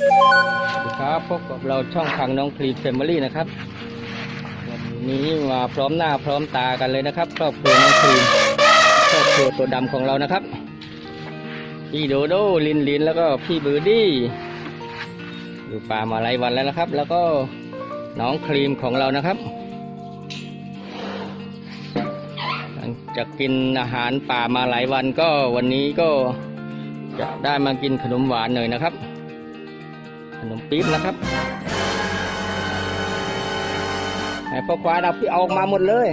สวัสดีครับพบกับเราช่องทางน้องคลีแฟมิลี่นะครับวันนี้มาพร้อมหน้าพร้อมตากันเลยนะครับครอบครัวน้องคลีครอบครัวตัวดำของเรานะครับพี่โดโดลินลินแล้วก็พี่เบอร์ดี้อยู่ป่ามาหลายวันแล้วนะครับ แล้วก็น้องครีมของเรานะครับหลังจากกินอาหารป่ามาหลายวันก็วันนี้ก็จะได้มากินขนมหวานหน่อยนะครับ นมปี๊บนะครับไอ้พ่อควายเราพี่เอาออกมาหมดเลย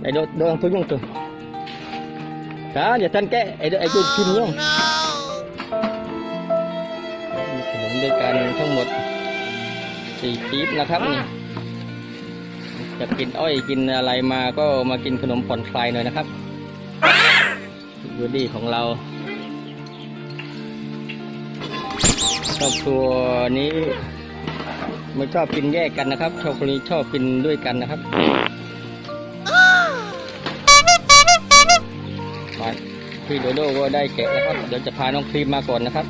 ไอ้โดนโดนทุกยุ่งตัวจ้าอย่าทันแกะไอ้โดไอ้จุดพิมพ์ยุ่งมีขนมด้วยกันทั้งหมดสี่ปี๊บนะครับนี่จะกินอ้อยกินอะไรมาก็มากินขนมผ่อนคลายหน่อยนะครับดูดีของเรา ครอบครัวนี้ไม่ชอบกินแยกกันนะครับครอบครัวนี้ชอบกินด้วยกันนะครับมาพี่โดโดก็ได้แกะนะครับ เดี๋ยวจะพาน้องครีมมาก่อนนะครับ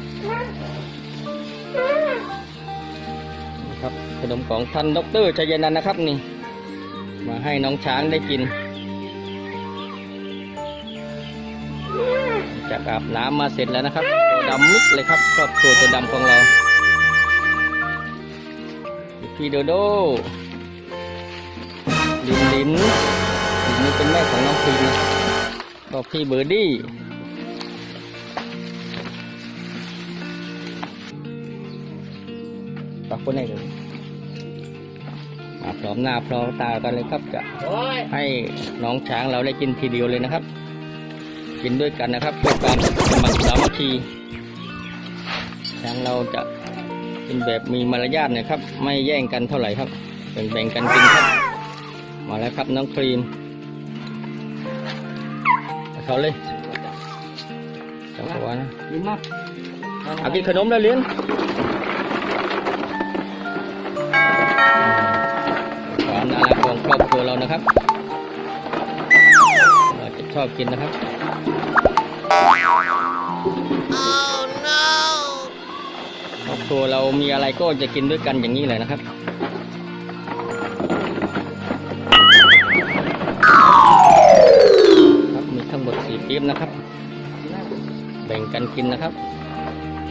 ครับขนมของท่านดรชัยนันท์นะครับ นี่ มาให้น้องช้างได้กินจากอาบน้ำมาเสร็จแล้วนะครับ ดำมิดเลยครับครอบครัวตัวดำของเราพี่โดโดลินลินลินนี่เป็นแม่ของน้องพีนะก็พี่เบอร์ดี้ปากคนไหนเลยมาพร้อมหน้าพร้อมตากันเลยครับจะให้น้องช้างเราได้กินทีเดียวเลยนะครับ กินด้วยกันนะครับเพื่อความสมัครสามัคคี ทางเราจะเป็นแบบมีมารยาทนะครับ ไม่แย่งกันเท่าไหร่ครับแบ่งแบ่งกันกินครับ มาแล้วครับน้องครีมเขาเลยจังหวะนะดีมากเอากินขนมแล้วเลี้ยงความน่ารักของครอบครัวเรานะครับเราจะชอบกินนะครับ ครัวเรามีอะไรก็จะกินด้วยกันอย่างนี้เลยนะครับครับมีทั้งหมดสี่ปี๊บนะครับ แบ่งกันกินนะครับ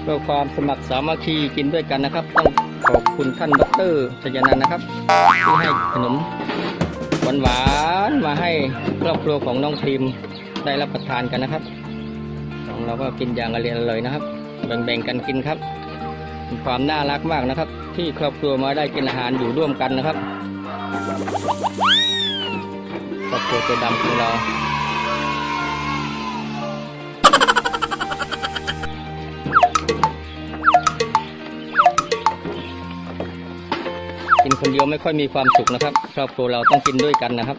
เพื่อความสมัครสามัคคีกินด้วยกันนะครับ ต้องขอบคุณท่านดรชยนันนะครับที่ให้ขนมหวานๆมาให้ครอบครัวของน้องพิมได้รับประทานกันนะครับ ของเราก็กินอย่างอร่อยอร่อยนะครับ แบ่งๆกันกินครับ มีความน่ารักมากนะครับ ที่ครอบครัวมาได้กินอาหารอยู่ร่วมกันนะครับครอบครัวตัวดำของเรากินคนเดียวไม่ค่อยมีความสุขนะครับ ครอบครัวเราต้องกินด้วยกันนะครับ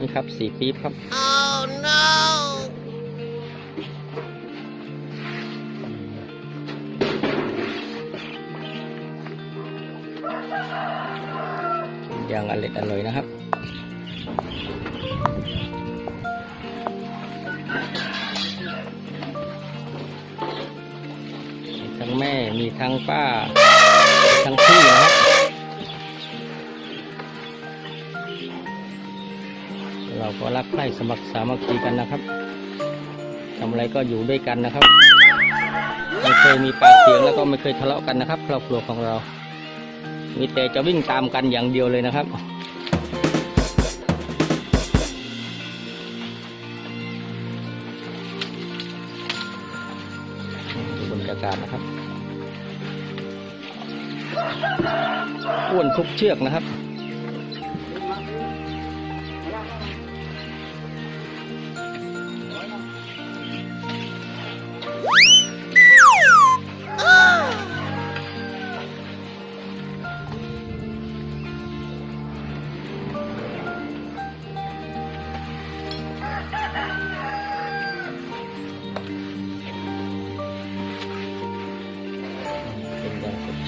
นี่ครับสีปี๊บครับ อย่างอร่อยอร่อยนะครับ ทั้งแม่มีทั้งป้า ทั้งพี่นะครับ ก็รักใคร่สมัครสามัคคีกันนะครับทำอะไรก็อยู่ด้วยกันนะครับ ไม่เคยมีปากเสียงแล้วก็ไม่เคยทะเลาะกันนะครับ ครอบครัวของเรา มีแต่จะวิ่งตามกันอย่างเดียวเลยนะครับบรรยากาศนะครับอ้วนทุกเชือกนะครับ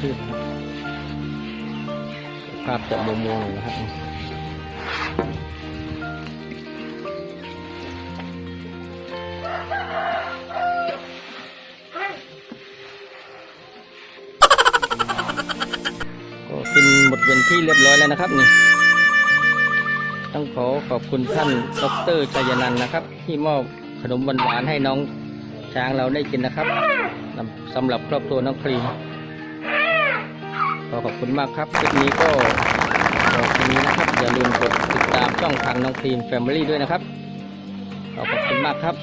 ืชครับภาพจะมัวๆหน่อยนะครับก็กินหมดเป็นที่เรียบร้อยแล้วนะครับนี่ต้องขอขอบคุณท่านดรชัยนันนะครับ ที่มอบขนมหวานๆให้น้องช้างเราได้กินนะครับสำหรับครอบครัวน้องครีม อขอบคุณมากครับคลิปนี้ก็ขอบคุณนี้นะครับอย่าลืมกดติดตามช่องทางน้องครีมแฟมิลี่ด้วยนะครับขอขอบคุณมากครับ